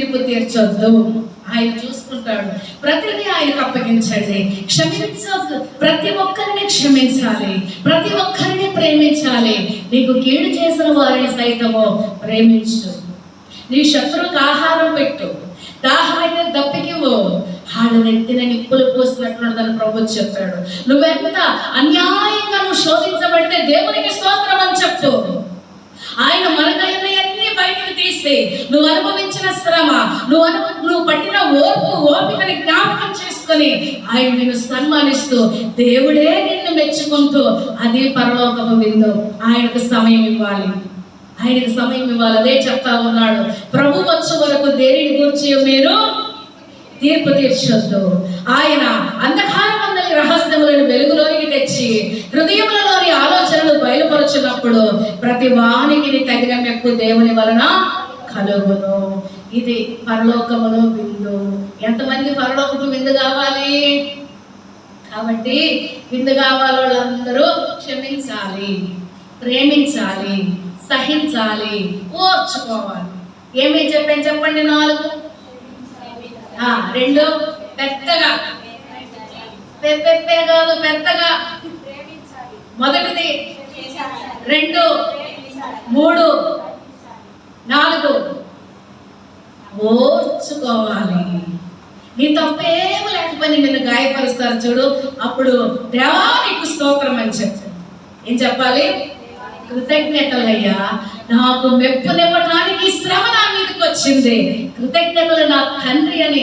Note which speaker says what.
Speaker 1: తీర్పు తీర్చొద్దు. ఆయన చూసుకుంటాడు. ప్రతిదీ ఆయనకు అప్పగించండి. క్షమించొద్దు. ప్రతి ఒక్కరిని క్షమించాలి. ప్రతి ఒక్కరిని ప్రేమించాలి. నీకు కీడు చేసిన వారిని సైతము ప్రేమించు. నీ శత్రువుకు ఆహారం పెట్టు. దాహమైతే దప్పికివ్వు. వాళ్ళ నెత్తిన నిప్పులు పోసినట్లుండదని ప్రభు చెప్పాడు. నువ్వెంత అన్యాయంగా నువ్వు శోధించబడితే దేవునికి స్తోత్రం అని చెప్పు. ఆయన బయటకు నువ్వు అనుభవించిన శ్రమ నువ్వు అను నువ్వు పట్టిన ఓర్పు ఓపికని జ్ఞాపకం చేసుకొని ఆయన నిన్ను సన్మానిస్తూ దేవుడే నిన్ను మెచ్చుకుంటూ అది పరలోకము విందు ఆయనకు సమయం ఇవ్వాలి. ఆయనకు సమయం ఇవ్వాలి. అదే చెప్తా ఉన్నాడు. ప్రభు వచ్చు వరకు దేనిని గురించి మీరు తీర్పు తీర్చొద్దు. ఆయన అంధకారమందలి రహస్యములను వెలుగులోనికి తెచ్చి హృదయములలోని ఆలోచనలు బయలుపరుచున్నప్పుడు ప్రతి వానికి తగిన మెప్పు దేవుని వలన కలుగును ఇది పరలోకములో విందు. ఎంతమంది పరలోకపు విందు కావాలి? కాబట్టి విందు కావాలి వాళ్ళందరూ క్షమించాలి ప్రేమించాలి సహించాలి ఓర్చుకోవాలి. ఏమేం చెప్పాను చెప్పండి నాలుగు? రెండు? పెద్దగా. పెద్ద కాదు పెద్దగా. మొదటిది. రెండు. మూడు. నాలుగు. ఓర్చుకోవాలి. నీ తప్పేమి లేకపోయినా నిన్ను గాయపరుస్తారు చూడు. అప్పుడు దేవా నీకు స్తోత్రం అని చెప్పు ఏం చెప్పాలి? కృతజ్ఞతలయ్యా. నాకు మెప్పునివ్వడానికి శ్రమ నా మీదకి వచ్చింది. కృతజ్ఞతలు నా తండ్రి అని